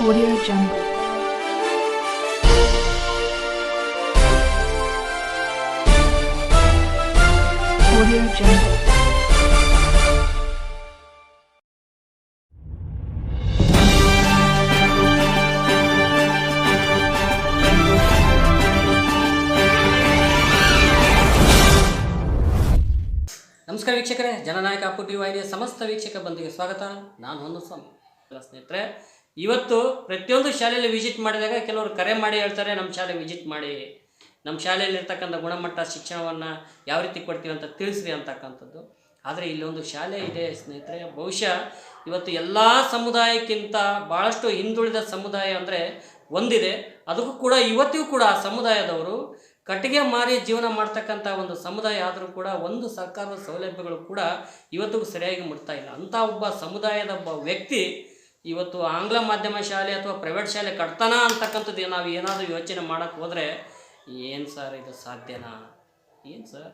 Audio Jungle. Audio Jungle. ನಮಸ್ಕಾರ ವೀಕ್ಷಕರೇ, ಜನನಾಯಕ ಪುಟಿ ವಾಹಿನಿಯ ಸಮಸ್ತ ವೀಕ್ಷಕ ಬಂದಿಗೆ ಸ್ವಾಗತ ನಾನು ಹೊನ್ನು ಸ್ವಾಮಿ ಎಲ್ಲ ಸ್ನೇಹಿತರೆ ಇವತ್ತು ಪ್ರತಿಯೊಂದು ಶಾಲೆಯಲ್ಲಿ ವಿಸಿಟ್ ಮಾಡಿದಾಗ ಕೆಲವರು ಕರೆ ಮಾಡಿ ಹೇಳ್ತಾರೆ ನಮ್ಮ ಶಾಲೆ ವಿಸಿಟ್ ಮಾಡಿ. ನಮ್ಮ ಶಾಲೆಯಲ್ಲಿ ಇರ್ತಕ್ಕಂಥ ಗುಣಮಟ್ಟ, ಶಿಕ್ಷಣವನ್ನು ಯಾವ ರೀತಿ ಕೊಡ್ತೀವಿ ಅಂತ ತಿಳಿಸ್ರಿ ಅಂತಕ್ಕಂಥದ್ದು. ಆದರೆ ಇಲ್ಲೊಂದು ಶಾಲೆ ಇದೆ ಸ್ನೇಹಿತರೆ. ಬಹುಶಃ ಇವತ್ತು ಎಲ್ಲ ಸಮುದಾಯಕ್ಕಿಂತ ಭಾಳಷ್ಟು ಹಿಂದುಳಿದ ಸಮುದಾಯ ಅಂದರೆ ಒಂದಿದೆ. ಅದಕ್ಕೂ ಕೂಡ ಇವತ್ತಿಗೂ ಕೂಡ ಆ ಸಮುದಾಯದವರು ಕಟ್ಟಿಗೆ ಮಾರಿ ಜೀವನ ಮಾಡ್ತಕ್ಕಂಥ ಒಂದು ಸಮುದಾಯ ಆದರೂ ಕೂಡ ಒಂದು ಸರ್ಕಾರದ ಸೌಲಭ್ಯಗಳು ಕೂಡ ಇವತ್ತಿಗೂ ಸರಿಯಾಗಿ ಮುಟ್ತಾ ಇಲ್ಲ. ಅಂಥ ಒಬ್ಬ ಸಮುದಾಯದ ಒಬ್ಬ ವ್ಯಕ್ತಿ ಇವತ್ತು ಆಂಗ್ಲ ಮಾಧ್ಯಮ ಶಾಲೆ ಅಥವಾ ಪ್ರೈವೇಟ್ ಶಾಲೆ ಕಟ್ತಾನ ಅಂತಕ್ಕಂಥದ್ದು ನಾವು ಏನಾದರೂ ಯೋಚನೆ ಮಾಡೋಕ್ಕೆ ಹೋದರೆ ಏನು ಸರ್ ಇದು ಸಾಧ್ಯನಾ? ಏನು ಸರ್?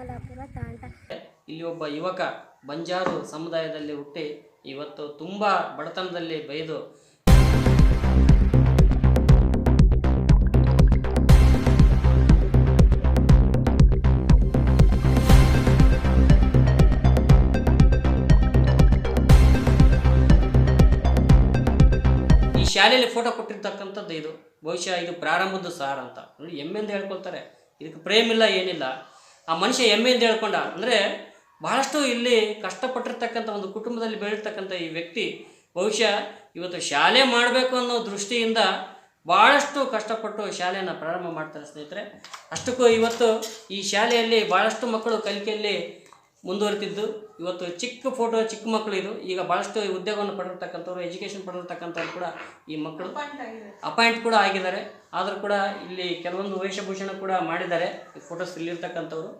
ಶಾಲೆ ತಿಮ್ಮಲಾಪುರ ತಾಂಡ ಇಲ್ಲಿ ಒಬ್ಬ ಯುವಕ ಬಂಜಾರು ಸಮುದಾಯದಲ್ಲಿ ಹುಟ್ಟಿ ಇವತ್ತು ತುಂಬ ಬಡತನದಲ್ಲಿ ಬೈದು ಈ ಶಾಲೆಯಲ್ಲಿ ಫೋಟೋ ಕೊಟ್ಟಿರ್ತಕ್ಕಂಥದ್ದು ಇದು. ಬಹುಶಃ ಇದು ಪ್ರಾರಂಭದ ಸಾರ್ ಅಂತ. ನೋಡಿ ಎಮ್ಮೆಂದು ಹೇಳ್ಕೊಳ್ತಾರೆ. ಇದಕ್ಕೆ ಪ್ರೇಮಿಲ್ಲ ಏನಿಲ್ಲ. ಆ ಮನುಷ್ಯ ಎಮ್ಮೆಂದು ಹೇಳ್ಕೊಂಡ. ಅಂದರೆ ಬಹಳಷ್ಟು ಇಲ್ಲಿ ಕಷ್ಟಪಟ್ಟಿರ್ತಕ್ಕಂಥ ಒಂದು ಕುಟುಂಬದಲ್ಲಿ ಬೆಳೀತಕ್ಕಂಥ ಈ ವ್ಯಕ್ತಿ ಬಹುಶಃ ಇವತ್ತು ಶಾಲೆ ಮಾಡಬೇಕು ಅನ್ನೋ ದೃಷ್ಟಿಯಿಂದ ಭಾಳಷ್ಟು ಕಷ್ಟಪಟ್ಟು ಶಾಲೆಯನ್ನು ಪ್ರಾರಂಭ ಮಾಡ್ತಾರೆ ಸ್ನೇಹಿತರೆ. ಅಷ್ಟಕ್ಕೂ ಇವತ್ತು ಈ ಶಾಲೆಯಲ್ಲಿ ಭಾಳಷ್ಟು ಮಕ್ಕಳು ಕಲಿಕೆಯಲ್ಲಿ ಮುಂದುವರಿತಿದ್ದು. ಇವತ್ತು ಚಿಕ್ಕ ಫೋಟೋ, ಚಿಕ್ಕ ಮಕ್ಕಳು ಇದು. ಈಗ ಭಾಳಷ್ಟು ಉದ್ಯೋಗವನ್ನು ಪಡೆದಿರ್ತಕ್ಕಂಥವ್ರು ಎಜುಕೇಷನ್ ಪಡೆದಿರ್ತಕ್ಕಂಥವ್ರು ಕೂಡ ಈ ಮಕ್ಕಳು ಅಪಾಯಿಂಟ್ ಕೂಡ ಆಗಿದ್ದಾರೆ. ಆದರೂ ಕೂಡ ಇಲ್ಲಿ ಕೆಲವೊಂದು ವೇಷಭೂಷಣ ಕೂಡ ಮಾಡಿದ್ದಾರೆ. ಈ ಫೋಟೋಸ್ ಇಲ್ಲಿರ್ತಕ್ಕಂಥವ್ರು.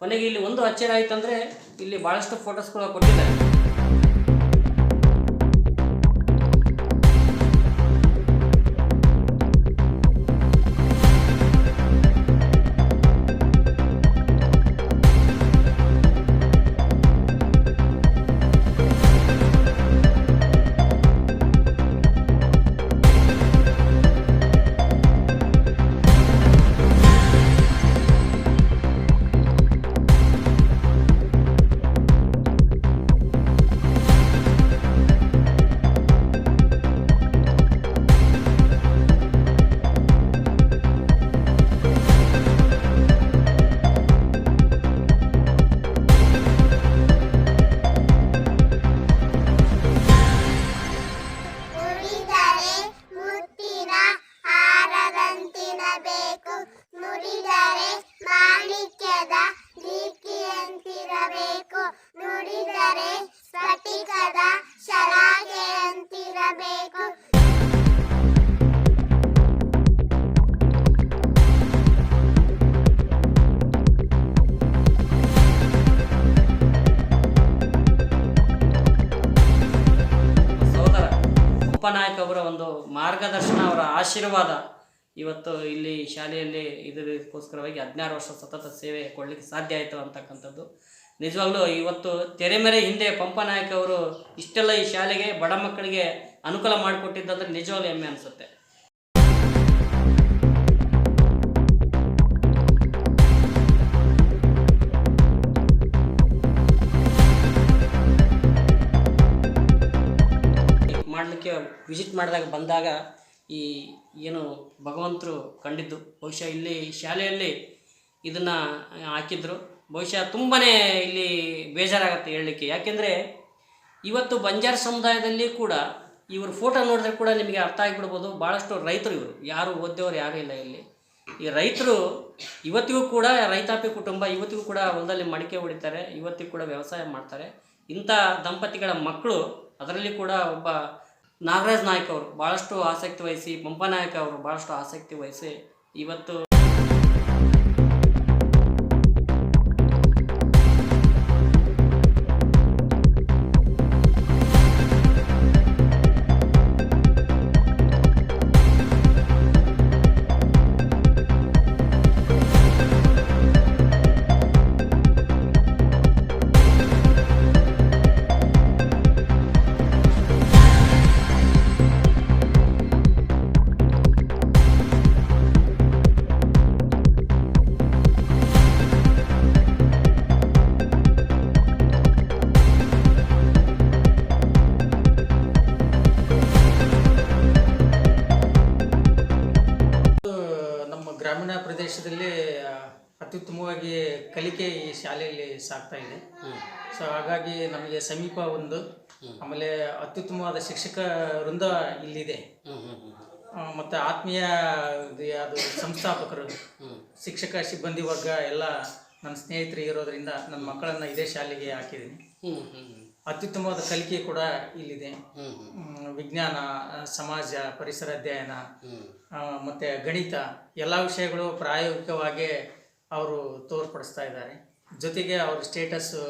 ಕೊನೆಗೆ ಇಲ್ಲಿ ಒಂದು ಅಚ್ಚರಿ ಆಯ್ತು ಅಂದರೆ ಇಲ್ಲಿ ಭಾಳಷ್ಟು ಫೋಟೋಸ್ ಕೂಡ ಕೊಟ್ಟಿದ್ದಾರೆ. ಹದಿನಾರು ವರ್ಷ ಸತತ ಸೇವೆ ಕೊಡಲಿಕ್ಕೆ ಸಾಧ್ಯ ಆಯಿತು ಅಂತಕ್ಕಂಥದ್ದು. ನಿಜವಾಗ್ಲೂ ಇವತ್ತು ತೆರೆಮೆರೆ ಹಿಂದೆ ಪಂಪನಾಯಕ ಅವರು ಇಷ್ಟೆಲ್ಲ ಈ ಶಾಲೆಗೆ ಬಡ ಮಕ್ಕಳಿಗೆ ಅನುಕೂಲ ಮಾಡಿಕೊಟ್ಟಿದ್ದಂದ್ರೆ ನಿಜವಾಗ್ಲೂ ಹೆಮ್ಮೆ ಅನಿಸುತ್ತೆ. ಮಾಡಲಿಕ್ಕೆ ವಿಸಿಟ್ ಮಾಡಿದಾಗ ಬಂದಾಗ ಈ ಏನು ಭಗವಂತರು ಕಂಡಿದ್ದು. ಬಹುಶಃ ಇಲ್ಲಿ ಶಾಲೆಯಲ್ಲಿ ಇದನ್ನು ಹಾಕಿದ್ರು. ಬಹುಶಃ ತುಂಬಾ ಇಲ್ಲಿ ಬೇಜಾರಾಗತ್ತೆ ಹೇಳಲಿಕ್ಕೆ. ಯಾಕೆಂದರೆ ಇವತ್ತು ಬಂಜಾರ ಸಮುದಾಯದಲ್ಲಿ ಕೂಡ ಇವರು ಫೋಟೋ ನೋಡಿದ್ರೆ ಕೂಡ ನಿಮಗೆ ಅರ್ಥ ಆಗಿಬಿಡ್ಬೋದು. ಭಾಳಷ್ಟು ರೈತರು ಇವರು. ಯಾರು ಓದ್ದವ್ರು ಯಾರೂ ಇಲ್ಲ ಇಲ್ಲಿ. ಈ ರೈತರು ಇವತ್ತಿಗೂ ಕೂಡ ರೈತಾಪಿ ಕುಟುಂಬ ಇವತ್ತಿಗೂ ಕೂಡ ಹೊಲದಲ್ಲಿ ಮಡಿಕೆ ಹೊಡಿತಾರೆ. ಇವತ್ತಿಗೂ ಕೂಡ ವ್ಯವಸಾಯ ಮಾಡ್ತಾರೆ. ಇಂಥ ದಂಪತಿಗಳ ಮಕ್ಕಳು ಅದರಲ್ಲಿ ಕೂಡ ಒಬ್ಬ ನಾಗರಾಜ್ ನಾಯ್ಕ ಅವರು ಭಾಳಷ್ಟು ಆಸಕ್ತಿ ವಹಿಸಿ ಪಂಪನಾಯಕ ಅವರು ಭಾಳಷ್ಟು ಆಸಕ್ತಿ ವಹಿಸಿ ಇವತ್ತು ಕಲಿಕೆ ಈ ಶಾಲೆಯಲ್ಲಿ ಸಾಗ್ತಾ ಇದೆ. ಸೊ ಹಾಗಾಗಿ ನಮಗೆ ಸಮೀಪ ಒಂದು, ಆಮೇಲೆ ಅತ್ಯುತ್ತಮವಾದ ಶಿಕ್ಷಕ ವೃಂದ ಇಲ್ಲಿದೆ. ಮತ್ತು ಆತ್ಮೀಯ ಯಾವುದು, ಸಂಸ್ಥಾಪಕರು, ಶಿಕ್ಷಕ, ಸಿಬ್ಬಂದಿ ವರ್ಗ, ಎಲ್ಲ ನನ್ನ ಸ್ನೇಹಿತರು ಇರೋದರಿಂದ ನನ್ನ ಮಕ್ಕಳನ್ನು ಇದೇ ಶಾಲೆಗೆ ಹಾಕಿದ್ದೀನಿ. ಅತ್ಯುತ್ತಮವಾದ ಕಲಿಕೆ ಕೂಡ ಇಲ್ಲಿದೆ. ವಿಜ್ಞಾನ, ಸಮಾಜ, ಪರಿಸರ ಅಧ್ಯಯನ ಮತ್ತೆ ಗಣಿತ, ಎಲ್ಲ ವಿಷಯಗಳು ಪ್ರಾಯೋಗಿಕವಾಗಿ ಅವರು ತೋರ್ಪಡಿಸ್ತಾ ಇದ್ದಾರೆ. ಜೊತೆಗೆ ಅವ್ರ ಸ್ಟೇಟಸ್ಸು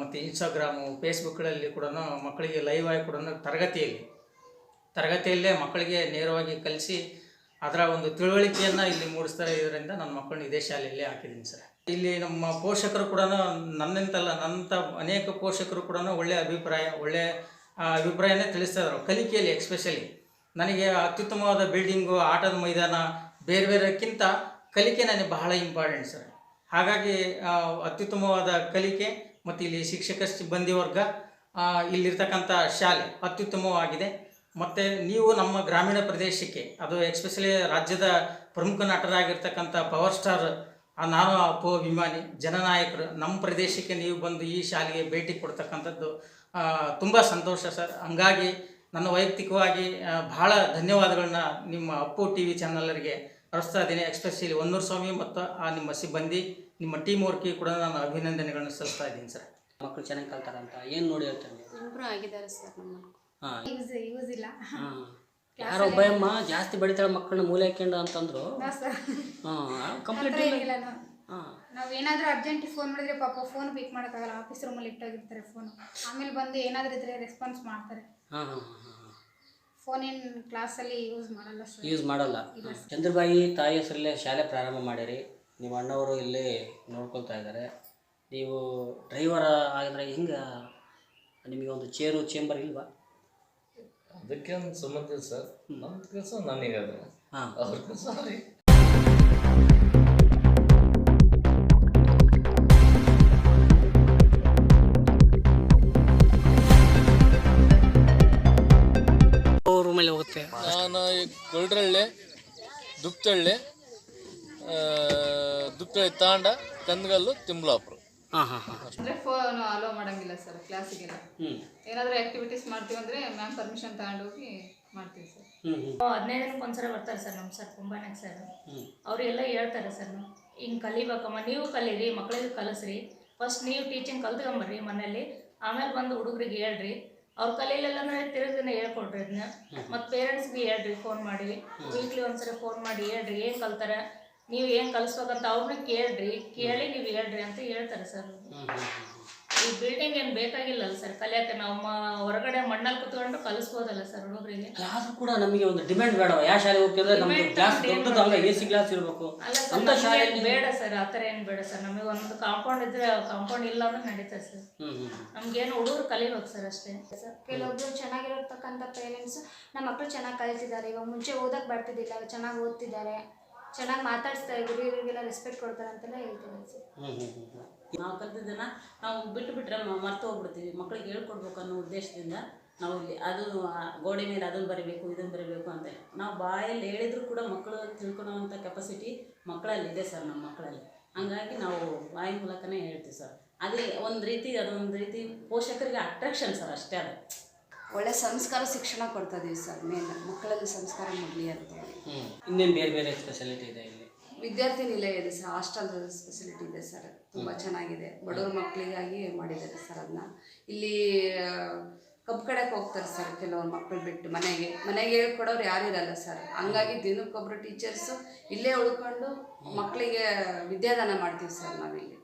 ಮತ್ತು ಇನ್ಸ್ಟಾಗ್ರಾಮು ಫೇಸ್ಬುಕ್ಗಳಲ್ಲಿ ಕೂಡ ಮಕ್ಕಳಿಗೆ ಲೈವ್ ಆಗಿ ಕೂಡ ತರಗತಿಯಲ್ಲಿ, ತರಗತಿಯಲ್ಲೇ ಮಕ್ಕಳಿಗೆ ನೇರವಾಗಿ ಕಲಿಸಿ ಅದರ ಒಂದು ತಿಳುವಳಿಕೆಯನ್ನು ಇಲ್ಲಿ ಮೂಡಿಸ್ತಾ ಇದರಿಂದ ನನ್ನ ಮಕ್ಕಳನ್ನ ಇದೇ ಶಾಲೆಯಲ್ಲೇ ಹಾಕಿದ್ದೀನಿ ಸರ್. ಇಲ್ಲಿ ನಮ್ಮ ಪೋಷಕರು ಕೂಡ ನನ್ನಂತಲ್ಲ ನನ್ನಂಥ ಅನೇಕ ಪೋಷಕರು ಕೂಡ ಒಳ್ಳೆಯ ಅಭಿಪ್ರಾಯ ಒಳ್ಳೆಯ ಅಭಿಪ್ರಾಯನೇ ತಿಳಿಸ್ತಾ ಇದ್ದಾರೆ ಕಲಿಕೆಯಲ್ಲಿ ಎಕ್ಸ್ಪೆಷಲಿ ನನಗೆ ಅತ್ಯುತ್ತಮವಾದ ಬಿಲ್ಡಿಂಗು ಆಟದ ಮೈದಾನ, ಬೇರೆ ಬೇರೆಕ್ಕಿಂತ ಕಲಿಕೆ ನನಗೆ ಬಹಳ ಇಂಪಾರ್ಟೆಂಟ್ ಸರ್ ಹಾಗಾಗಿ ಅತ್ಯುತ್ತಮವಾದ ಕಲಿಕೆ ಮತ್ತು ಇಲ್ಲಿ ಶಿಕ್ಷಕ ಸಿಬ್ಬಂದಿ ವರ್ಗ ಇಲ್ಲಿರ್ತಕ್ಕಂಥ ಶಾಲೆ ಅತ್ಯುತ್ತಮವಾಗಿದೆ. ಮತ್ತು ನೀವು ನಮ್ಮ ಗ್ರಾಮೀಣ ಪ್ರದೇಶಕ್ಕೆ, ಅದು ಎಕ್ಸ್ಪೆಷಲಿ ರಾಜ್ಯದ ಪ್ರಮುಖ ನಟರಾಗಿರ್ತಕ್ಕಂಥ ಪವರ್ ಸ್ಟಾರ್ ನಾನು ಅಪ್ಪು ಅಭಿಮಾನಿ, ಜನನಾಯಕರು, ನಮ್ಮ ಪ್ರದೇಶಕ್ಕೆ ನೀವು ಬಂದು ಈ ಶಾಲೆಗೆ ಭೇಟಿ ಕೊಡ್ತಕ್ಕಂಥದ್ದು ತುಂಬ ಸಂತೋಷ ಸರ್ ಹಂಗಾಗಿ ನನ್ನ ವೈಯಕ್ತಿಕವಾಗಿ ಭಾಳ ಧನ್ಯವಾದಗಳನ್ನ ನಿಮ್ಮ ಅಪ್ಪು ಟಿ ವಿ ಚಾನಲರಿಗೆ ಅರ್ಸ್ತಾ ಇದ್ದೀನಿ ಎಕ್ಸ್ಪೆಷಲಿ ಹೊನ್ನೂರು ಸ್ವಾಮಿ ಮತ್ತು ಆ ನಿಮ್ಮ ಸಿಬ್ಬಂದಿ ನಿಮ್ಮ ಟೀಮ್ ವರ್ಕಿಗೆ ಕೂಡ ನಾನು ಅಭಿನಂದನೆಗಳನ್ನು ಸಲ್ಲಿಸ್ತಾ ಇದ್ದೀನಿ ಸರ್. ಮಕ್ಕಳು ಚೆನ್ನಾಗಿ ಕಲ್ತಾರಂತ ಏನು ನೋಡಿ ಹೇಳ್ತಾರೆ ಇಂಪ್ರೂವ್ ಆಗಿದ್ದಾರೆ ಸರ್ ನಮ್ಮ ಹಾಂ. ಯೂಸ್ ಯೂಸ್ ಇಲ್ಲ. ಹಾಂ. ಯಾರೋ ಒಬ್ಬಯಮ್ಮ ಜಾಸ್ತಿ ಬೆಳಿತಾಳೆ ಮಕ್ಕಳನ್ನ ಮೂಲೆ ಹಾಕ್ಯಂಡು ಅಂತಂದ್ರು? ನಾವೇನಾದ್ರೂ ಹಾಂ ಕಂಪ್ಲೀಟ್ ಏನಿಲ್ಲ ನಾವು ನಾವು ಏನಾದರೂ ಅರ್ಜೆಂಟ್ ಫೋನ್ ಮಾಡಿದ್ರೆ ಪಾಪ ಫೋನ್ ಪಿಕ್ ಮಾಡೋಕ್ಕಾಗಲ್ಲ ಆಫೀಸ್ ರೂಮಲ್ಲಿ ಇಟ್ಟಾಗಿರ್ತಾರೆ ಫೋನ್ ಆಮೇಲೆ ಬಂದು ಏನಾದರೂ ಇದ್ರೆ ರೆಸ್ಪಾನ್ಸ್ ಮಾಡ್ತಾರೆ. ಹಾಂ ಹಾಂ. ಕ್ಲಾಸಲ್ಲಿ ಯೂಸ್ ಮಾಡಲ್ಲ ಸರ್ ಯೂಸ್ ಮಾಡಲ್ಲ. ಚಂದ್ರಬಾಯಿ ತಾಯಿ ಹೆಸರಲ್ಲೇ ಶಾಲೆ ಪ್ರಾರಂಭ ಮಾಡಿರಿ. ನಿಮ್ಮ ಅಣ್ಣವರು ಇಲ್ಲಿ ನೋಡ್ಕೊಳ್ತಾ ಇದ್ದಾರೆ. ನೀವು ಡ್ರೈವರ್ ಆಗಿದ್ರೆ ಹಿಂಗೆ ನಿಮಗೆ ಒಂದು ಚೇರು ಚೇಂಬರ್ ಇಲ್ವಾ? ಅದಕ್ಕೆ ಸಂಬಂಧ ಇಲ್ಲ ಸರ್ ನಮ್ಮ ಕೆಲಸ ನನಗೆ ಅದು ಹಾಂ. ಅವ್ರ ಕೆಲಸ ಅವ್ರಿಗೆ ರೂಮಲ್ಲಿ ಹೋಗುತ್ತೆ. ನಾನು ಈ ಗೊಲ್ಡ್ರಳ್ಳಿ ದುಪ್ತಳ್ಳಿ ದುಪ್ತಳ್ಳಿ ತಾಂಡ ಕಂದಗಲ್ಲು ತಿಮ್ಲಾಪುರ. ಹಾಂ ಹಾಂ ಹಾಂ. ಅಂದರೆ ಫೋನ್ ಅಲೋ ಮಾಡಂಗಿಲ್ಲ ಸರ್ ಕ್ಲಾಸಿಗೆಲ್ಲ ಏನಾದರೂ ಆಕ್ಟಿವಿಟೀಸ್ ಮಾಡ್ತೀವಿ ಅಂದರೆ ಮ್ಯಾಮ್ ಪರ್ಮಿಷನ್ ತಗೊಂಡೋಗಿ ಮಾಡ್ತೀವಿ ಸರ್ ಹದಿನೈದು ದಿನಕ್ಕೆ ಒಂದ್ಸಲ ಬರ್ತಾರೆ ಸರ್ ನಮ್ಮ ಸರ್ ಕುಂಬಾನಾಗ್ ಸರ್ ಅವರೆಲ್ಲ ಹೇಳ್ತಾರೆ ಸರ್ ಹಿಂಗ್ ಹಿಂಗೆ ಕಲಿಬೇಕಮ್ಮ ನೀವು ಕಲೀರಿ ಮಕ್ಕಳಿಗೆ ಕಲಿಸ್ರಿ. ಫಸ್ಟ್ ನೀವು ಟೀಚಿಂಗ್ ಕಲ್ತ್ಕೊಂಬರ್ರಿ ಮನೇಲಿ ಆಮೇಲೆ ಬಂದು ಹುಡುಗರಿಗೆ ಹೇಳ್ರಿ. ಅವ್ರು ಕಲೆಯಲ್ಲೆಲ್ಲ ಅಂದರೆ ತಿರುಗಿನ ಹೇಳ್ಕೊಡ್ರಿ ಅದನ್ನ ಪೇರೆಂಟ್ಸ್ ಪೇರೆಂಟ್ಸ್ಗೆ ಹೇಳ್ರಿ ಫೋನ್ ಮಾಡಿ. ವೀಕ್ಲಿ ಒಂದ್ಸರಿ ಫೋನ್ ಮಾಡಿ ಹೇಳ್ರಿ ಏನು ಕಲ್ತಾರೆ? ನೀವು ಏನು ಕಲಿಸ್ಬೇಕಂತ ಅವ್ರನ್ನ ಕೇಳ್ರಿ ಕೇಳಿ ನೀವು ಹೇಳ್ರಿ ಅಂತ ಹೇಳ್ತಾರೆ ಸರ್ ಈ ಬಿಲ್ಡಿಂಗ್ ಏನು ಬೇಕಾಗಿಲ್ಲಲ್ಲ ಸರ್ ಕಲಿಯಕ್ಕೆ ನಮ್ಮ ಹೊರಗಡೆ ಮಣ್ಣಲ್ಲಿ ಕುತ್ಕೊಂಡು ಕಲಿಸ್ಬೋದಲ್ಲ ಸರ್ ಹುಡುಗರಿಗೆ? ಆದ್ರೂ ಕೂಡ ನಮಗೆ ಒಂದು ಡಿಮ್ಯಾಂಡ್ ಬೇಡ ಯಾವ ಶಾಲೆಗೆ ಹೋಗ್ತಿದ್ರೆ ನಮಗೆ Demand ಕ್ಲಾಸ್ ದೊಡ್ಡದು ಅಲ್ಲ ಎ ಸಿ ಕ್ಲಾಸ್ ಇರಬೇಕು. ಅಂತ ಶಾಲೆ ಬೇಡ ಸರ್ ಆ ಥರ ಏನು ಬೇಡ ಸರ್ ನಮಗೆ ಒಂದು ಕಾಂಪೌಂಡ್ ಇದ್ರೆ ಕಾಂಪೌಂಡ್ ಇಲ್ಲ ಅಂದ್ರೆ ನಡೀತದೆ ಸರ್ ನಮ್ಗೇನು ಹುಡುಗರು ಕಲಿಬೇಕು ಸರ್ ಅಷ್ಟೇ. ಸರ್ ಕೆಲವೊಬ್ರು ಚೆನ್ನಾಗಿರತಕ್ಕಂಥ ಪೇರೆಂಟ್ಸ್ ನಮ್ಮ ಮಕ್ಕಳು ಚೆನ್ನಾಗಿ ಕಲಿತಿದ್ದಾರೆ. ಇವಾಗ ಮುಂಚೆ ಓದಕ್ಕೆ ಬರ್ತಿದ್ದಿಲ್ಲ ಚೆನ್ನಾಗಿ ಓದ್ತಿದ್ದಾರೆ. ಚೆನ್ನಾಗಿ ಮಾತಾಡಿಸ್ತಾರೆ ಗುರುಗಳಿಗೆಲ್ಲ ರೆಸ್ಪೆಕ್ಟ್ ಕೊಡ್ತಾರೆ ಅಂತೆಲ್ಲ ಹೇಳ್ತೀನಿ ಸರ್ ಹ್ಞೂ ಹ್ಞೂ ಹ್ಞೂ ನಾವು ಕಲ್ತಿದ್ದನ್ನು ನಾವು ಬಿಟ್ಟು ಬಿಟ್ಟರೆ ಮರ್ತು ಹೋಗ್ಬಿಡ್ತೀವಿ. ಮಕ್ಕಳಿಗೆ ಹೇಳ್ಕೊಡ್ಬೇಕು ಅನ್ನೋ ಉದ್ದೇಶದಿಂದ ನಾವು ಇಲ್ಲಿ ಅದು ಗೋಡೆ ಮೇಲೆ ಅದನ್ನು ಬರೀಬೇಕು ಇದನ್ನು ಬರೀಬೇಕು ಅಂತ ನಾವು ಬಾಯಲ್ಲಿ ಹೇಳಿದರೂ ಕೂಡ ಮಕ್ಕಳು ತಿಳ್ಕೊಳ್ಳೋವಂಥ ಕೆಪಾಸಿಟಿ ಮಕ್ಕಳಲ್ಲಿ ಇದೆ ಸರ್ ನಮ್ಮ ಮಕ್ಕಳಲ್ಲಿ ಹಂಗಾಗಿ ನಾವು ಬಾಯಿ ಮೂಲಕನೇ ಹೇಳ್ತೀವಿ ಸರ್. ಅದೇ ಒಂದು ರೀತಿ ಅದೊಂದು ರೀತಿ ಪೋಷಕರಿಗೆ ಅಟ್ರಾಕ್ಷನ್ ಸರ್ ಅಷ್ಟೇ ಅದು. ಒಳ್ಳೆ ಸಂಸ್ಕಾರ ಶಿಕ್ಷಣ ಕೊಡ್ತಾ ಇದೀವಿ ಸರ್ ಮೇನ್ ಮಕ್ಕಳಲ್ಲಿ ಸಂಸ್ಕಾರ ಮಾಡಲಿ ಅಂತ ಇನ್ನೇನು ಬೇರೆ ಬೇರೆ ಸ್ಪೆಷಾಲಿಟಿ ಇದೆ ಇಲ್ಲಿ? ವಿದ್ಯಾರ್ಥಿ ನಿಲಯ ಇದೆ ಸರ್ ಹಾಸ್ಟೆಲ್ ಫೆಸಿಲಿಟಿ ಇದೆ ಸರ್. ತುಂಬ ಚೆನ್ನಾಗಿದೆ. ಬಡವ್ರ ಮಕ್ಕಳಿಗಾಗಿ ಮಾಡಿದ್ದಾರೆ ಸರ್ ಅದನ್ನ ಇಲ್ಲಿ ಕಬ್ಬು ಕಡೆಗೆ ಹೋಗ್ತಾರೆ ಸರ್ ಕೆಲವ್ರ ಮಕ್ಕಳು ಬಿಟ್ಟು ಮನೆಗೆ. ಮನೆಗೆ ಹೇಳ್ಕೊಡೋರು ಯಾರು ಇರಲ್ಲ ಸರ್. ಹಂಗಾಗಿ ದಿನಕ್ಕೊಬ್ಬರು ಟೀಚರ್ಸು ಇಲ್ಲೇ ಉಳ್ಕೊಂಡು ಮಕ್ಕಳಿಗೆ ವಿದ್ಯಾದಾನ ಮಾಡ್ತೀವಿ ಸರ್ ನಾವಿಲ್ಲಿ.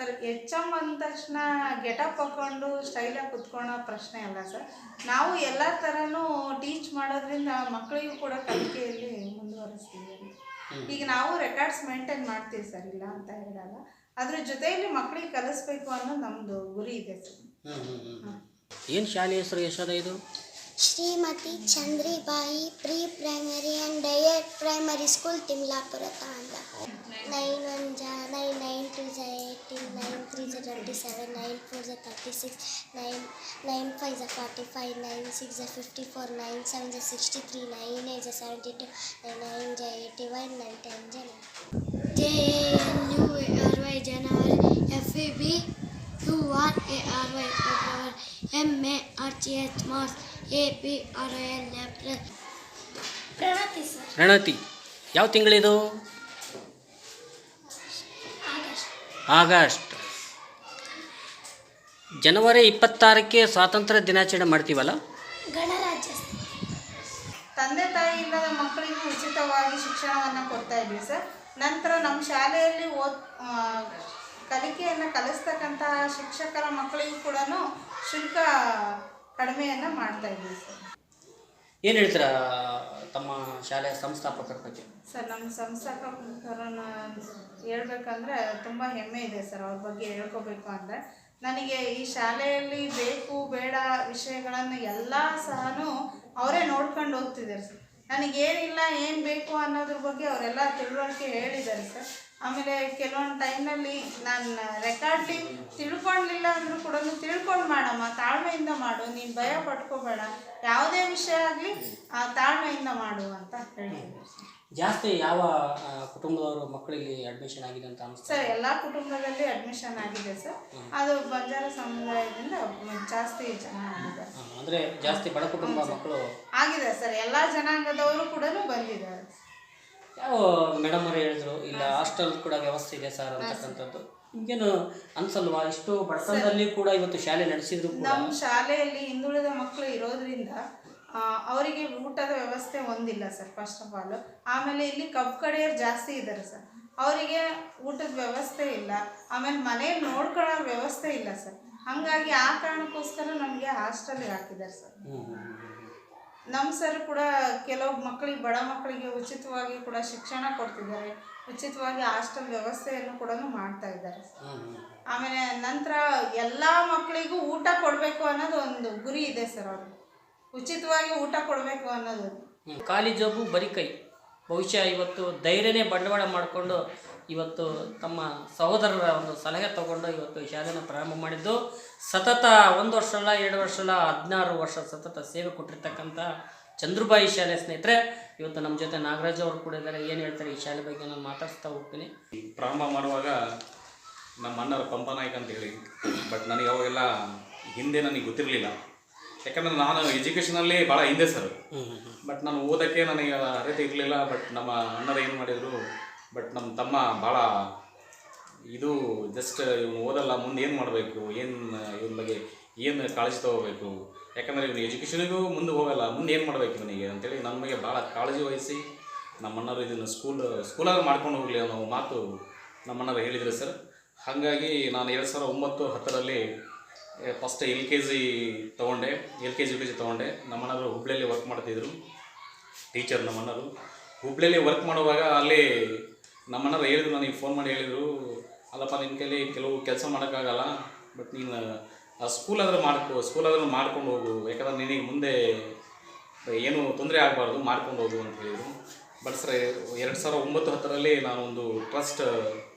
ಸರ್ ಎಚ್ ಎಂ ಅಂದ ತಕ್ಷಣ ಗೆಟಪ್ ಹಾಕೊಂಡು ಸ್ಟೈಲಾಗಿ ಕುತ್ಕೊಳ್ಳೋ ಪ್ರಶ್ನೆ ಅಲ್ಲ ಸರ್. ನಾವು ಎಲ್ಲ ಥರನೂ ಟೀಚ್ ಮಾಡೋದ್ರಿಂದ ಮಕ್ಕಳಿಗೂ ಕೂಡ ಕಲಿಕೆಯಲ್ಲಿ ಮುಂದುವರಿಸ್ತೀವಿ. ಈಗ ನಾವು ರೆಕಾರ್ಡ್ಸ್ ಮೇಂಟೈನ್ ಮಾಡ್ತೀವಿ ಸರ್ ಇಲ್ಲ ಅಂತ ಹೇಳಲ್ಲ ಅದ್ರ ಜೊತೆಯಲ್ಲಿ ಮಕ್ಕಳಿಗೆ ಕಲಿಸ್ಬೇಕು ಅನ್ನೋ ನಮ್ಮದು ಗುರಿ ಇದೆ ಸರ್. ಏನು ಶಾಲೆ ಹೆಸರು ಯಶೋದ ಇದು? Shrimati Chandribai pre primary and DIET primary school Timlapura Tanda nine one ಜಾ ನೈನ್ ನೈನ್ ಟು ಜ ಏಯ್ಟೀನ್ ನೈನ್ ತ್ರೀ ಜ ಟ್ವೆಂಟಿ ಸೆವೆನ್ ನೈನ್ ಫೋರ್ ಜ thirty six nine nine five ಜ ಫಾರ್ಟಿ ಫೈವ್ ನೈನ್ ಸಿಕ್ಸ್ ಜ fifty four nine seven ಜ sixty three nine eight ಜ seventy two nine nine ಜ eighty one nine ten ಜ J N U R Y January F E B U R A R Y February M A R G H March A P R N Pranati sir. Pranati. ಯಾವ ತಿಂಗಳಿದು? August. August. ಜನವರಿ ಇಪ್ಪತ್ತಾರಕ್ಕೆ ಸ್ವಾತಂತ್ರ್ಯ ದಿನಾಚರಣೆ ಮಾಡ್ತೀವಲ್ಲ? ಗಣರಾಜ್ಯ ತಂದೆ ತಾಯಿಯಿಂದ ನಮ್ಮ ಮಕ್ಕಳಿಗೆ ಉಚಿತವಾಗಿ ಶಿಕ್ಷಣವನ್ನು ಕೊಡ್ತಾ ಇದ್ವಿ ಸರ್. ನಂತರ ನಮ್ಮ ಶಾಲೆಯಲ್ಲಿ ಓದ್ ಕಲಿಕೆಯನ್ನು ಕಲಿಸ್ತಕ್ಕಂತಹ ಶಿಕ್ಷಕರ ಮಕ್ಕಳಿಗೂ ಕೂಡ ಶುಲ್ಕ ಕಡಿಮೆಯನ್ನು ಮಾಡ್ತಾ ಇದ್ದೀವಿ ಸರ್. ಏನು ಹೇಳ್ತೀರಾ ತಮ್ಮ ಶಾಲೆಯ ಸಂಸ್ಥಾಪಕರ ಬಗ್ಗೆ? ಸರ್ ನಮ್ಮ ಸಂಸ್ಥಾಪಕರನ್ನ ಹೇಳ್ಬೇಕಂದ್ರೆ ತುಂಬ ಹೆಮ್ಮೆ ಇದೆ ಸರ್ ಅವ್ರ ಬಗ್ಗೆ ಹೇಳ್ಕೋಬೇಕು ಅಂದರೆ. ನನಗೆ ಈ ಶಾಲೆಯಲ್ಲಿ ಬೇಕು ಬೇಡ ವಿಷಯಗಳನ್ನು ಎಲ್ಲ ಸಹನೂ ಅವರೇ ನೋಡ್ಕೊಂಡು ಹೋಗ್ತಿದ್ದಾರೆ ಸರ್. ನನಗೇನಿಲ್ಲ, ಏನು ಬೇಕು ಅನ್ನೋದ್ರ ಬಗ್ಗೆ ಅವರೆಲ್ಲ ತಿಳುವಳಿಕೆ ಹೇಳಿದ್ದಾರೆ ಸರ್. ಆಮೇಲೆ ಕೆಲವೊಂದು ಟೈಮ್ನಲ್ಲಿ ನಾನು ರೆಕಾರ್ಡ್ಲಿ ತಿಳ್ಕೊಳ್ಲಿಲ್ಲ ಅಂದರೂ ಕೂಡ ತಿಳ್ಕೊಂಡು ಮಾಡಮ್ಮ, ತಾಳ್ಮೆಯಿಂದ ಮಾಡು, ನೀನು ಭಯ ಪಟ್ಕೋಬೇಡ. ಯಾವುದೇ ವಿಷಯ ಆಗಲಿ ತಾಳ್ಮೆಯಿಂದ ಮಾಡು ಅಂತ ಹೇಳಿದ್ದಾರೆ ಸರ್. ಜಾಸ್ತಿ ಯಾವ ಕುಟುಂಬದವರು ಮಕ್ಕಳಿಗೆ ಅಡ್ಮಿಷನ್ ಆಗಿದೆ ಅಂತ ಅನಿಸ್ತಾರೆ ಸರ್ ಎಲ್ಲ ಕುಟುಂಬದಲ್ಲಿ ಅಡ್ಮಿಷನ್ ಆಗಿದೆ ಸರ್. ಅದು ಬಂಜಾರ ಸಮುದಾಯದಿಂದ ಜಾಸ್ತಿ ಜನ ಆಗಿದೆ. ಅಂದರೆ ಜಾಸ್ತಿ ಬಡ ಕುಟುಂಬ ಮಕ್ಕಳು? ಆಗಿದೆ ಸರ್. ಎಲ್ಲ ಜನಾಂಗದವರು ಕೂಡ ಬಂದಿದ್ದಾರೆ. ಯಾವ ಮೇಡಮ್ ಅವರು ಹೇಳಿದ್ರು ಇಲ್ಲ ಹಾಸ್ಟೆಲ್ ಕೂಡ ವ್ಯವಸ್ಥೆ ಇದೆ ಸರ್ ಅಂತಕ್ಕಂಥದ್ದು. ನಿಮ್ಗೇನು ಅನ್ಸಲ್ವಾ? ಇಷ್ಟು ಬಡತನದಲ್ಲಿ ಕೂಡ ಇವತ್ತು ಶಾಲೆ ನಡೆಸಿದ್ರು ನಮ್ಮ ಶಾಲೆಯಲ್ಲಿ ಹಿಂದುಳಿದ ಮಕ್ಕಳು ಇರೋದ್ರಿಂದ ಅವರಿಗೆ ಊಟದ ವ್ಯವಸ್ಥೆ ಒಂದಿಲ್ಲ ಸರ್ ಫಸ್ಟ್ ಆಫ್ ಆಲ್ ಆಮೇಲೆ ಇಲ್ಲಿ ಕಬ್ಬು ಕಡೆಯವ್ರು ಜಾಸ್ತಿ ಇದ್ದಾರೆ ಸರ್ ಅವರಿಗೆ ಊಟದ ವ್ಯವಸ್ಥೆ ಇಲ್ಲ. ಆಮೇಲೆ ಮನೆಯಲ್ಲಿ ನೋಡ್ಕೊಳ್ಳೋ ವ್ಯವಸ್ಥೆ ಇಲ್ಲ ಸರ್ ಹಾಗಾಗಿ ಆ ಕಾರಣಕ್ಕೋಸ್ಕರ ನಮಗೆ ಹಾಸ್ಟೆಲ್ಗೆ ಹಾಕಿದ್ದಾರೆ ಸರ್ ನಮ್ಮ ಸರ್ ಕೂಡ ಕೆಲವು ಮಕ್ಕಳಿಗೆ ಬಡ ಮಕ್ಕಳಿಗೆ ಉಚಿತವಾಗಿ ಕೂಡ ಶಿಕ್ಷಣ ಕೊಡ್ತಿದ್ದಾರೆ. ಉಚಿತವಾಗಿ ಹಾಸ್ಟೆಲ್ ವ್ಯವಸ್ಥೆಯನ್ನು ಕೂಡ ಮಾಡ್ತಾ ಇದ್ದಾರೆ ಆಮೇಲೆ ನಂತರ ಎಲ್ಲ ಮಕ್ಕಳಿಗೂ ಊಟ ಕೊಡಬೇಕು ಅನ್ನೋದು ಒಂದು ಗುರಿ ಇದೆ ಸರ್ ಅವ್ರಿಗೆ ಉಚಿತವಾಗಿ ಊಟ ಕೊಡಬೇಕು ಅನ್ನೋದು. ಖಾಲಿ ಜೋಬು ಬರೀ ಕೈ. ಬಹುಶಃ ಇವತ್ತು ಧೈರ್ಯನೇ ಬಂಡವಾಳ ಮಾಡಿಕೊಂಡು ಇವತ್ತು ತಮ್ಮ ಸಹೋದರರ ಒಂದು ಸಲಹೆ ತಗೊಂಡು ಇವತ್ತು ಈ ಶಾಲೆಯನ್ನು ಪ್ರಾರಂಭ ಮಾಡಿದ್ದು. ಸತತ ಒಂದು ವರ್ಷ ಅಲ್ಲ ಎರಡು ವರ್ಷ ಅಲ್ಲ ಹದಿನಾರು ವರ್ಷ ಸತತ ಸೇವೆ ಕೊಟ್ಟಿರ್ತಕ್ಕಂಥ ಚಂದ್ರಬಾಯಿ ಶಾಲೆ ಸ್ನೇಹಿತರೆ ಇವತ್ತು ನಮ್ಮ ಜೊತೆ ನಾಗರಾಜ್ ಅವರು ಕೂಡ ಇದ್ದಾರೆ. ಏನು ಹೇಳ್ತಾರೆ ಈ ಶಾಲೆ ಬಗ್ಗೆ ನಾನು ಮಾತಾಡ್ಸ್ತಾ ಹೋಗ್ತೀನಿ. ಪ್ರಾರಂಭ ಮಾಡುವಾಗ ನಮ್ಮ ಅಣ್ಣರ ಪಂಪನಾಯ್ಕ ಅಂತ ಹೇಳಿ ಬಟ್ ನನಗೆ ಅವಾಗೆಲ್ಲ ಹಿಂದೆ ನನಗೆ ಗೊತ್ತಿರಲಿಲ್ಲ. ಯಾಕಂದರೆ ನಾನು ಎಜುಕೇಷನಲ್ಲಿ ಭಾಳ ಹಿಂದೆ ಸರ್ ಬಟ್ ನಾನು ಓದೋಕ್ಕೆ ನನಗೆ ಅರ್ಹತೆ ಇರಲಿಲ್ಲ ಬಟ್ ನಮ್ಮ ಅಣ್ಣರು ಏನು ಮಾಡಿದರು ಬಟ್ ನಮ್ಮ ತಮ್ಮ ಭಾಳ ಇದು ಜಸ್ಟ್ ಇವನು ಓದಲ್ಲ, ಮುಂದೆ ಏನು ಮಾಡಬೇಕು, ಏನು ಇವನ ಬಗ್ಗೆ ಏನು ಕಾಳಜಿ ತಗೋಬೇಕು? ಯಾಕಂದರೆ ಇವನು ಎಜುಕೇಷನಿಗೂ ಮುಂದೆ ಹೋಗಲ್ಲ, ಮುಂದೆ ಏನು ಮಾಡಬೇಕು ಇವನಿಗೆ ಅಂತೇಳಿ ನನ್ನ ಬಗ್ಗೆ ಭಾಳ ಕಾಳಜಿ ವಹಿಸಿ ನಮ್ಮ ಅಣ್ಣರು ಇದನ್ನು ಸ್ಕೂಲ್ ಸ್ಕೂಲಾಗ ಮಾಡ್ಕೊಂಡು ಹೋಗಲಿ ಅನ್ನೋ ಮಾತು ನಮ್ಮ ಅಣ್ಣರು ಹೇಳಿದರು ಸರ್ ಹಾಗಾಗಿ ನಾನು ಎರಡು ಸಾವಿರದ ಒಂಬತ್ತು ಹತ್ತರಲ್ಲಿ ಫಸ್ಟ್ ಎಲ್ ಕೆ ಜಿ ತೊಗೊಂಡೆ L K G U K G ತೊಗೊಂಡೆ. ನಮ್ಮ ಅಣ್ಣರು ಹುಬ್ಳಿಯಲ್ಲಿ ವರ್ಕ್ ಮಾಡ್ತಿದ್ರು. ಟೀಚರ್ ನಮ್ಮಣ್ಣರು. ಹುಬ್ಳಿಯಲ್ಲಿ ವರ್ಕ್ ಮಾಡುವಾಗ ಅಲ್ಲಿ ನಮ್ಮಣ್ಣರು ಹೇಳಿದ್ರು ನನಗೆ ಫೋನ್ ಮಾಡಿ ಹೇಳಿದರು, ಅಲ್ಲಪ್ಪ ನಿನ್ನ ಕೈಲಿ ಕೆಲವು ಕೆಲಸ ಮಾಡೋಕ್ಕಾಗಲ್ಲ ಬಟ್ ನೀನು, ಆ ಸ್ಕೂಲ್ ಆದರೂ ಮಾಡ್ಕೊ ಸ್ಕೂಲಾದರೂ ಮಾಡ್ಕೊಂಡು ಹೋಗು. ಯಾಕಂದ್ರೆ ನಿನಗೆ ಮುಂದೆ ಏನು ತೊಂದರೆ ಆಗಬಾರ್ದು, ಮಾಡ್ಕೊಂಡು ಹೋಗು ಅಂತ ಹೇಳಿದರು. ಬಟ್ ಸರ್ ಎರಡು ಸಾವಿರದ ಒಂಬತ್ತು ಹತ್ತರಲ್ಲಿ ನಾನೊಂದು ಟ್ರಸ್ಟ್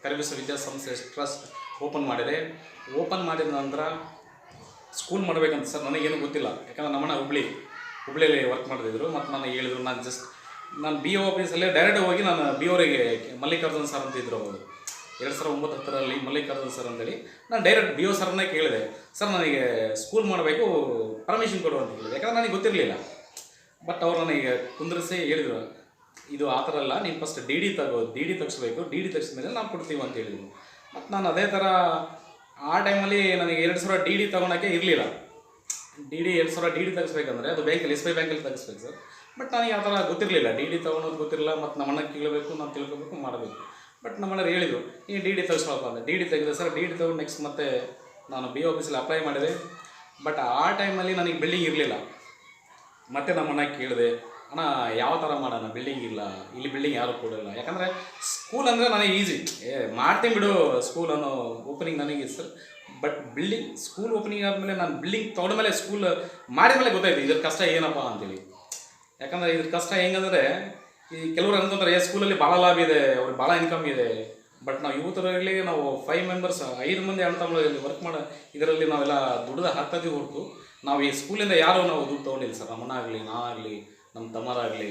ವಿದ್ಯಾ ವಿದ್ಯಾಸಂಸ್ಥೆ ಟ್ರಸ್ಟ್ ಓಪನ್ ಮಾಡಿದೆ. ಓಪನ್ ಮಾಡಿದ ನಂತರ ಸ್ಕೂಲ್ ಮಾಡಬೇಕಂತ ಸರ್, ನನಗೇನು ಗೊತ್ತಿಲ್ಲ. ಯಾಕಂದ್ರೆ ನಮ್ಮಣ್ಣ ಹುಬ್ಳಿ, ಹುಬ್ಳಿಯಲ್ಲಿ ವರ್ಕ್ ಮಾಡ್ತಿದ್ರು ಮತ್ತು ನಾನು ಹೇಳಿದ್ರು, ನಾನು ಜಸ್ಟ್ ನಾನು ಬಿ ಒ ಆಫೀಸಲ್ಲೇ ಡೈರೆಕ್ಟ್ ಹೋಗಿ ನಾನು ಬಿ ಅವರಿಗೆ ಮಲ್ಲಿಕಾರ್ಜುನ್ ಸರ್ ಅಂತ ಇದ್ರು ಅವರು. ಎರಡು ಸಾವಿರದ ಒಂಬತ್ತು ಹತ್ತರಲ್ಲಿ ಮಲ್ಲಿಕಾರ್ಜುನ್ ಸರ್ ಅಂತೇಳಿ ನಾನು ಡೈರೆಕ್ಟ್ ಬಿ ಒ ಸರ್ನೇ ಕೇಳಿದೆ. ಸರ್ ನನಗೆ ಸ್ಕೂಲ್ ಮಾಡಬೇಕು ಪರ್ಮಿಷನ್ ಕೊಡು ಅಂತ ಹೇಳಿದೆ ಯಾಕಂದ್ರೆ ನನಗೆ ಗೊತ್ತಿರಲಿಲ್ಲ. ಬಟ್ ಅವ್ರು ನನಗೆ ಕುಂದ್ರಿಸಿ ಹೇಳಿದರು, ಇದು ಆ ಥರ ಅಲ್ಲ, ನೀನು ಫಸ್ಟ್ ಡಿ ಡಿ ತಗೋ ಡಿ ಡಿ ತೆಗಿಸ್ಬೇಕು ಡಿ ಡಿ ತೆಗ್ಸಿದ ಮೇಲೆ ನಾವು ಕೊಡ್ತೀವಿ ಅಂತ ಹೇಳಿದ್ರು. ಮತ್ತು ನಾನು ಅದೇ ಥರ ಆ ಟೈಮಲ್ಲಿ ನನಗೆ ಎರಡು ಸಾವಿರ ಡಿ ಡಿ ತೊಗೊಳಕ್ಕೆ ಇರಲಿಲ್ಲ. ಡಿ ಡಿ ಎರಡು ಸಾವಿರ ಡಿ ಡಿ ತೆಗಿಸ್ಬೇಕಂದ್ರೆ ಅದು ಬ್ಯಾಂಕಲ್ಲಿ ಎಸ್ ಬಿ ಬ್ಯಾಂಕಲ್ಲಿ ತೆಗಿಸ್ಬೇಕು ಸರ್ ಬಟ್ ನನಗೆ ಆ ಥರ ಗೊತ್ತಿರಲಿಲ್ಲ. ಡಿ ಡಿ ತೊಗೊಳೋದು ಗೊತ್ತಿರಲಿಲ್ಲ, ಮತ್ತು ನಮ್ಮ ಅಣ್ಣ ಕೇಳಬೇಕು, ನಾನು ತಿಳ್ಕೊಬೇಕು, ಮಾಡಬೇಕು. ಬಟ್ ನಮ್ಮ ಅಣ್ಣ ಹೇಳಿದರು, ಈ ಡಿ ಡಿ ತೆಗಿಸ್ಕೊಳಪ್ಪ ಅಂದರೆ ಡಿ ಡಿ ತೆಗೆದೆ ಸರ್ ಡಿ ಡಿ ತಗೊಂಡು ನೆಕ್ಸ್ಟ್ ಮತ್ತೆ ನಾನು ಬಿ ಆಫೀಸಲ್ಲಿ ಅಪ್ಲೈ ಮಾಡಿದೆ. ಬಟ್ ಆ ಟೈಮಲ್ಲಿ ನನಗೆ ಬಿಲ್ಡಿಂಗ್ ಇರಲಿಲ್ಲ. ಮತ್ತೆ ನಮ್ಮನ್ನ ಕೇಳಿದೆ ಅಣ್ಣ, ಯಾವ ಥರ ಮಾಡೋಣ ಬಿಲ್ಡಿಂಗ್ ಇಲ್ಲ. ಇಲ್ಲಿ ಬಿಲ್ಡಿಂಗ್ ಯಾರು ಕೊಡಲ್ಲ. ಯಾಕಂದರೆ ಸ್ಕೂಲ್ ಅಂದರೆ ನನಗೆ ಈಸಿ ಏ, ಮಾಡ್ತೀನಿ ಬಿಡು ಸ್ಕೂಲ್ ಅನ್ನೋ ಓಪನಿಂಗ್ ನನಗೆ sir. But building school opening ಆದಮೇಲೆ ನಾನು ಬಿಲ್ಡಿಂಗ್ ತೊಗೊಂಡ ಮೇಲೆ ಸ್ಕೂಲ್ ಮಾಡಿದ ಮೇಲೆ ಗೊತ್ತಾಯ್ತು, ಇದ್ರ ಕಷ್ಟ ಏನಪ್ಪ ಅಂತೇಳಿ. ಯಾಕಂದರೆ ಇದ್ರ ಕಷ್ಟ ಹೆಂಗಂದರೆ, ಈ ಕೆಲವರು ಅನ್ಕೊಂತಾರೆ, ಏ ಸ್ಕೂಲಲ್ಲಿ ಭಾಳ ಲಾಭ ಇದೆ, ಅವ್ರಿಗೆ ಭಾಳ ಇನ್ಕಮ್ ಇದೆ. ಬಟ್ ನಾವು ಯುವತರಲ್ಲಿ ನಾವು ಫೈವ್ ಮೆಂಬರ್ಸ್ ಐದು ಮಂದಿ ಅಣ್ಣ ಇಲ್ಲಿ ವರ್ಕ್ ಮಾಡೋ, ಇದರಲ್ಲಿ ನಾವೆಲ್ಲ ದುಡ್ದು ಹತ್ತದಿ ಹೊರತು. ನಾವು ಈ ಸ್ಕೂಲಿಂದ ಯಾರೂ ನಾವು ದುಡ್ಡು ತೊಗೊಂಡಿಲ್ಲ ಸರ್ ನಮ್ಮನ್ನಾಗಲಿ ಆಗಲಿ. ನಮ್ಮ ತಮ್ಮರಾಗಲಿ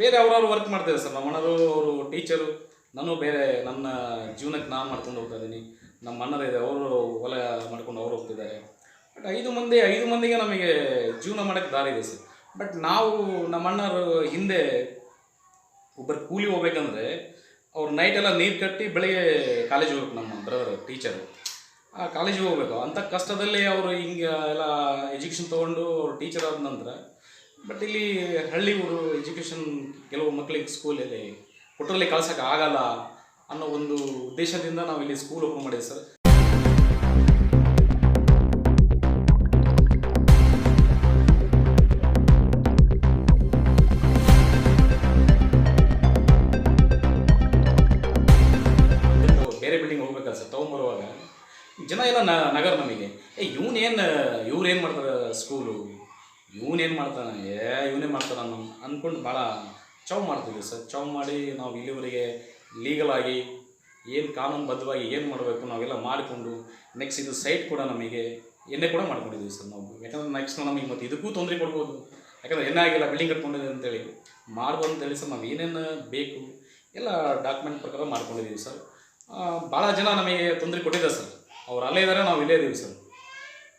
ಬೇರೆ ಅವ್ರವ್ರು ವರ್ಕ್ ಮಾಡ್ತಿದ್ದಾರೆ ಸರ್. ನಮ್ಮ ಅಣ್ಣರು ಅವರು ಟೀಚರು ನಾನು ಬೇರೆ, ನನ್ನ ಜೀವನಕ್ಕೆ ನಾನು ಮಾಡ್ಕೊಂಡು ಹೋಗ್ತಾ ಇದ್ದೀನಿ. ನಮ್ಮ ಅಣ್ಣರಿದೆ ಅವರು ಹೊಲ ಮಾಡ್ಕೊಂಡು ಅವ್ರು ಹೋಗ್ತಿದ್ದಾರೆ. ಬಟ್ ಐದು ಮಂದಿ, ಐದು ಮಂದಿಗೆ ನಮಗೆ ಜೀವನ ಮಾಡೋಕ್ಕೆ ದಾರಿ ಇದೆ ಸರ್. ಬಟ್ ನಾವು, ನಮ್ಮ ಅಣ್ಣರು ಹಿಂದೆ ಒಬ್ಬರು ಕೂಲಿ ಹೋಗ್ಬೇಕಂದ್ರೆ ಅವ್ರು ನೈಟ್ ಎಲ್ಲ ನೀರು ಕಟ್ಟಿ ಬೆಳಿಗ್ಗೆ ಕಾಲೇಜ್ ಹೋಗ್ಬೇಕು ನಮ್ಮ ಬ್ರದರ್ ಟೀಚರು ಆ ಕಾಲೇಜಿಗೆ ಹೋಗ್ಬೇಕು. ಅಂಥ ಕಷ್ಟದಲ್ಲಿ ಅವರು ಹಿಂಗೆ ಎಲ್ಲ ಎಜುಕೇಷನ್ ತೊಗೊಂಡು ಅವ್ರು ಟೀಚರ್ ಆದ ನಂತರ ಬಟ್ ಇಲ್ಲಿ ಹಳ್ಳಿ ಊರು ಎಜುಕೇಷನ್ ಕೆಲವು ಮಕ್ಕಳಿಗೆ ಸ್ಕೂಲಲ್ಲಿ ಒಟ್ಟರಲ್ಲಿ ಕಳ್ಸೋಕೆ ಆಗಲ್ಲ ಅನ್ನೋ ಒಂದು ಉದ್ದೇಶದಿಂದ ನಾವು ಇಲ್ಲಿ ಸ್ಕೂಲ್ ಓಪನ್ ಮಾಡಿದ್ವಿ ಸರ್ ಬೇರೆ ಬಿಲ್ಡಿಂಗ್ ಹೋಗ್ಬೇಕಲ್ಲ ಸರ್ ಜನ ಎಲ್ಲ ನಗರ ನಮಗೆ. ಏ ಇವನೇನು ಇವ್ರು ಏನು ಮಾಡ್ತಾರೆ ಸ್ಕೂಲು ಇವನೇನು ಮಾಡ್ತಾನೆ? ಏ, ಇವನೇ ಮಾಡ್ತಾನೆ ನಮ್ಮ ಅಂದ್ಕೊಂಡು ಭಾಳ ಚೌ ಮಾಡ್ತೀವಿ ಸರ್. ಚೌ ಮಾಡಿ ನಾವು ಇಲ್ಲಿವರೆಗೆ ಲೀಗಲ್ ಆಗಿ ಏನು ಕಾನೂನುಬದ್ಧವಾಗಿ ಏನು ಮಾಡಬೇಕು ನಾವೆಲ್ಲ ಮಾಡಿಕೊಂಡು ನೆಕ್ಸ್ಟ್ ಇದು ಸೈಟ್ ಕೂಡ ನಮಗೆ ಎಣ್ಣೆ ಕೂಡ ಮಾಡ್ಕೊಂಡಿದ್ದೀವಿ ಸರ್ ನಾವು. ಯಾಕಂದ್ರೆ ನೆಕ್ಸ್ಟ್ ನಮಗೆ ಮತ್ತು ಇದಕ್ಕೂ ತೊಂದರೆ ಕೊಡ್ಬೋದು. ಯಾಕಂದ್ರೆ ಎಣ್ಣೆ ಆಗಿಲ್ಲ ಬಿಲ್ಡಿಂಗ್ ಕಟ್ಕೊಂಡಿದೆ ಅಂತೇಳಿ. ಮಾಡ್ಬೋದು ಅಂತೇಳಿ ಸರ್, ನಾವು ಏನೇನು ಬೇಕು ಎಲ್ಲ ಡಾಕ್ಯುಮೆಂಟ್ ಪ್ರಕಾರ ಮಾಡ್ಕೊಂಡಿದ್ದೀವಿ ಸರ್. ಭಾಳ ಜನ ನಮಗೆ ತೊಂದರೆ ಕೊಟ್ಟಿದ್ದಾರೆ ಸರ್. ಅವ್ರು ಅಲ್ಲೇ ಇದ್ದಾರೆ ನಾವು ಇಲ್ಲೇ ಇದ್ದೀವಿ ಸರ್.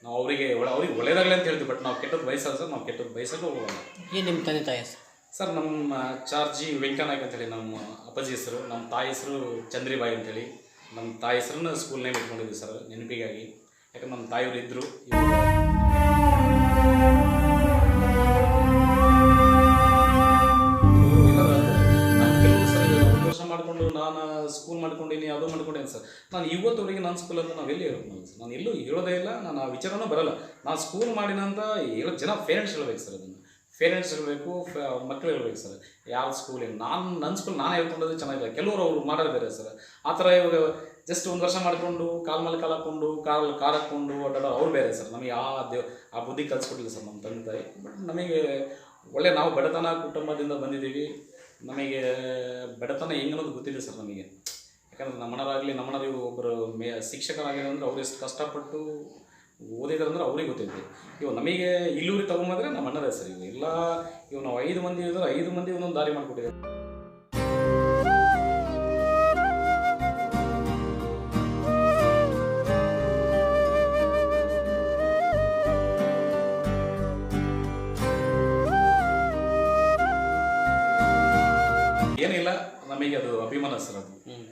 ನಾವು ಅವರಿಗೆ ಅವ್ರಿಗೆ ಒಳ್ಳೇದಾಗಲಿ ಅಂತ ಹೇಳ್ತೀವಿ ಬಟ್ ನಾವು ಕೆಟ್ಟದ್ದು ಬಯಸಲ್ಲ ಸರ್ ನಾವು ಕೆಟ್ಟದ್ದು ಬಯಸಲು ಹೋಗಲ್ಲ ಏನು ನಿಮ್ಮ ತಂದೆ ತಾಯಿ ಹೆಸರು? ಸರ್ ನಮ್ಮ ಚಾರ್ಜಿ ವೆಂಕನಾಯ್ಕ ಅಂತೇಳಿ ನಮ್ಮ ಅಪ್ಪಾಜಿ ಹೆಸರು ನಮ್ಮ ತಾಯಿ ಹೆಸರು ಚಂದ್ರಿಬಾಯಿ ಅಂತೇಳಿ. ನಮ್ಮ ತಾಯಿ ಹೆಸರನ್ನ ಸ್ಕೂಲ್ ನೇಮ್ ಇಟ್ಕೊಂಡಿದ್ವಿ ಸರ್ ನೆನಪಿಗಾಗಿ. ಯಾಕಂದ್ರೆ ನಮ್ಮ ತಾಯಿಯವರು ಇದ್ದರು ಸ್ಕೂಲ್ ಮಾಡ್ಕೊಂಡಿನಿ ಅದು ಮಾಡ್ಕೊಂಡೇನು ಸರ್ ನಾನು ಇವತ್ತುವರೆಗೆ ನನ್ನ ಸ್ಕೂಲಲ್ಲಿ ನಾವು ಎಲ್ಲಿ ಹೇಳ್ಬೋದು ಸರ್ ನಾನು ಎಲ್ಲೂ ಹೇಳೋದೇ ಇಲ್ಲ, ನಾನು ಆ ವಿಚಾರನೂ ಬರಲ್ಲ. ನಾನು ಸ್ಕೂಲ್ ಮಾಡಿನಂತ ಹೇಳೋ ಜನ ಪೇರೆಂಟ್ಸ್ ಹೇಳ್ಬೇಕು ಸರ್ ಅದನ್ನು. ಪೇರೆಂಟ್ಸ್ ಇರಬೇಕು ಮಕ್ಕಳು ಹೇಳ್ಬೇಕು ಸರ್ ಯಾವ ಸ್ಕೂಲ್ ನಾನು ನನ್ನ ಸ್ಕೂಲ್ ನಾನು ಹೇಳ್ಕೊಂಡದ್ದು ಚೆನ್ನಾಗಿಲ್ಲ. ಕೆಲವರು ಅವರು ಬೇರೆ ಸರ್ ಆ ಥರ ಇವಾಗ ಜಸ್ಟ್ ಒಂದು ವರ್ಷ ಮಾಡಿಕೊಂಡು, ಕಾಲ್ ಮೇಲೆ ಕಾಲು ಹಾಕ್ಕೊಂಡು, ಕಾಲ್ ಕಾರ್ ಹಾಕ್ಕೊಂಡು ಓಡಾಡೋ ಅವ್ರು ಬೇರೆ ಸರ್ ನಮಗೆ ಆ ದೇವ್ ಆ ಬುದ್ಧಿ ಕಲಿಸ್ಕೊಟ್ಟಿಲ್ಲ ಸರ್ ನಮ್ಮ ತಂದೆ ತಾಯಿ. ಬಟ್ ನಮಗೆ ಒಳ್ಳೆ ನಾವು ಬಡತನ ಕುಟುಂಬದಿಂದ ಬಂದಿದ್ದೀವಿ. ನಮಗೆ ಬಡತನ ಹೆಂಗನ್ನೋದು ಗೊತ್ತಿದೆ ಸರ್ ನಮಗೆ. ಯಾಕಂದ್ರೆ ನಮ್ಮಣ್ಣರಾಗಲಿ ನಮ್ಮಣ್ಣರು ಒಬ್ಬರು ಮೇ ಶಿಕ್ಷಕರಾಗಿರೋ ಅಂದ್ರೆ ಅವ್ರು ಎಷ್ಟು ಕಷ್ಟಪಟ್ಟು ಓದಿದ್ರು ಅಂದ್ರೆ ಅವ್ರಿಗೆ ಗೊತ್ತೈತಿ ಇವ್ ನಮಗೆ ಇಲ್ಲೂರಿ ತಗೊಂಬಂದ್ರೆ ನಮ್ಮ ಅಣ್ಣರ ಹೆಸರು ಇವು ಎಲ್ಲ ಇವು ನಾವು ಐದು ಮಂದಿ ಇದ್ರೆ ಐದು ಮಂದಿ ಒಂದೊಂದು ದಾರಿ ಮಾಡಿಕೊಟ್ಟಿದ್ದಾರೆ.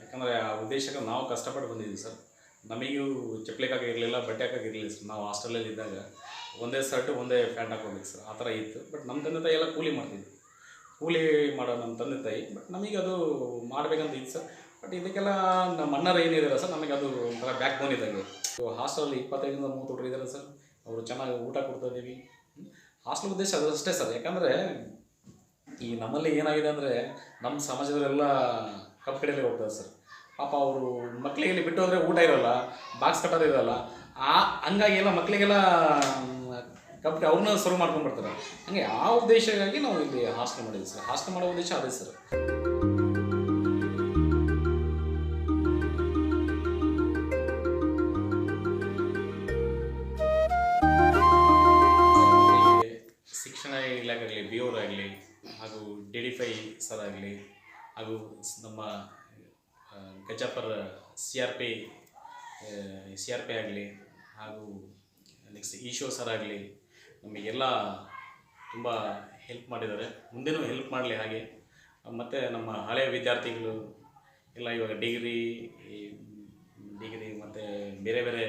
ಯಾಕಂದರೆ ಆ ಉದ್ದೇಶಕ್ಕೆ ನಾವು ಕಷ್ಟಪಟ್ಟು ಬಂದಿದ್ದೀವಿ ಸರ್. ನಮಗೂ ಚಪ್ಪಲಿ ಇರಲಿಲ್ಲ, ಬಟ್ಟೆ ಹಾಕಾಗಿರಲಿಲ್ಲ ಸರ್. ನಾವು ಹಾಸ್ಟೆಲಲ್ಲಿ ಇದ್ದಾಗ ಒಂದೇ ಶರ್ಟ್ ಒಂದೇ ಪ್ಯಾಂಟ್ ಹಾಕೋಬೇಕು ಸರ್. ಆ ಥರ ಇತ್ತು. ಬಟ್ ನಮ್ಮ ತಂದೆ ತಾಯಿ ಎಲ್ಲ ಕೂಲಿ ಮಾಡ್ತಿದ್ವಿ ಕೂಲಿ ಮಾಡೋ ನಮ್ಮ ತಂದೆ ತಾಯಿ ಬಟ್ ನಮಗೆ ಅದು ಮಾಡಬೇಕಂತ ಇತ್ತು ಸರ್. ಬಟ್ ಇದಕ್ಕೆಲ್ಲ ನಮ್ಮ ಅಣ್ಣರು ಏನಿದ್ದಾರೆ ಸರ್, ನಮಗೆ ಅದು ಒಂಥರ ಬ್ಯಾಕ್ ಬೋನ್ ಇದ್ದಂಗೆ ಹಾಸ್ಟೆಲಲ್ಲಿ ಇಪ್ಪತ್ತೈದರಿಂದ ಮೂವತ್ತು ಹುಡುಗರು ಇದ್ದಾರೆ ಸರ್. ಅವರು ಚೆನ್ನಾಗಿ ಊಟ ಕೊಡ್ತಾ ಇದ್ದೀವಿ. ಹಾಸ್ಟೆಲ್ ಉದ್ದೇಶ ಅದಷ್ಟೇ ಸರ್. ಯಾಕಂದರೆ ಈ ನಮ್ಮಲ್ಲಿ ಏನಾಗಿದೆ ಅಂದರೆ ನಮ್ಮ ಸಮಾಜದಲ್ಲೆಲ್ಲ ಕಪ್ಪು ಕಡೆಯಲ್ಲಿ ಹೋಗ್ತದೆ ಸರ್. ಪಾಪ ಅವರು ಮಕ್ಕಳಿಗೆ ಇಲ್ಲಿ ಬಿಟ್ಟು ಹೋದರೆ ಊಟ ಇರೋಲ್ಲ ಬಾಕ್ಸ್ ಕಟ್ಟೋದು ಇರೋಲ್ಲ. ಆ, ಹಂಗಾಗಿ ಎಲ್ಲ ಮಕ್ಕಳಿಗೆಲ್ಲ ಕಬ್ಬಿ ಅವ್ರನ್ನ ಸರ್ವ್ ಮಾಡ್ಕೊಂಡು ಬರ್ತಾರೆ ಹಂಗೆ ಆ ಉದ್ದೇಶಕ್ಕಾಗಿ ನಾವು ಇಲ್ಲಿ ಹಾಸ್ಟೆಲ್ ಮಾಡಿದ್ವಿ ಸರ್. ಹಾಸ್ಟೆಲ್ ಮಾಡೋ ಉದ್ದೇಶ ಅದೇ sir. C R P C R P ಆಗಲಿ ಹಾಗೂ ನೆಕ್ಸ್ಟ್ ಈಶೋ ಸರ್ ಆಗಲಿ ನಮಗೆಲ್ಲ ತುಂಬ ಹೆಲ್ಪ್ ಮಾಡಿದ್ದಾರೆ. ಮುಂದೆನೂ ಹೆಲ್ಪ್ ಮಾಡಲಿ ಹಾಗೆ. ಮತ್ತು ನಮ್ಮ ಹಳೆಯ ವಿದ್ಯಾರ್ಥಿಗಳು ಎಲ್ಲ ಇವಾಗ ಡಿಗ್ರಿ ಡಿಗ್ರಿ ಮತ್ತು ಬೇರೆ ಬೇರೆ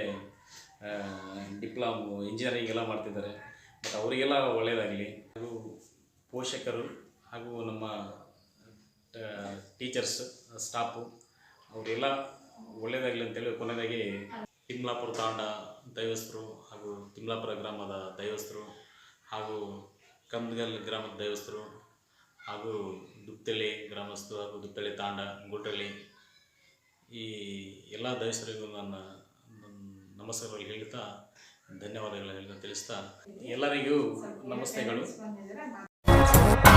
ಡಿಪ್ಲೊಮೊ ಇಂಜಿನಿಯರಿಂಗ್ ಎಲ್ಲ ಮಾಡ್ತಿದ್ದಾರೆ. ಬಟ್ ಅವರಿಗೆಲ್ಲ ಒಳ್ಳೆಯದಾಗಲಿ ಹಾಗೂ ಪೋಷಕರು ಹಾಗೂ ನಮ್ಮ ಟೀಚರ್ಸ್ ಸ್ಟಾಫು ಅವರೆಲ್ಲ ಒಳ್ಳೆಯದಾಗಲಿ ಅಂತೇಳಿ ಕೊನೆಯದಾಗಿ ತಿಮ್ಲಾಪುರ ತಾಂಡ ದೈವಸ್ಥರು ಹಾಗೂ ತಿಮ್ಲಾಪುರ ಗ್ರಾಮದ ದೈವಸ್ಥರು ಹಾಗೂ ಕಂದಗಲ್ ಗ್ರಾಮದ ದೈವಸ್ಥರು ಹಾಗೂ ದುಪ್ತಳ್ಳಿ ಗ್ರಾಮಸ್ಥರು ಹಾಗೂ ದುಪ್ತಳ್ಳಿ ತಾಂಡ ಗುಡ್ರಳ್ಳಿ ಈ ಎಲ್ಲ ದೈವಸ್ಥರಿಗೂ ನನ್ನ ನನ್ನ ನಮಸ್ಕಾರಗಳು ಹೇಳ್ತಾ ಧನ್ಯವಾದಗಳು ಹೇಳ್ತಾ ತಿಳಿಸ್ತಾ ಎಲ್ಲರಿಗೂ ನಮಸ್ತೆಗಳು.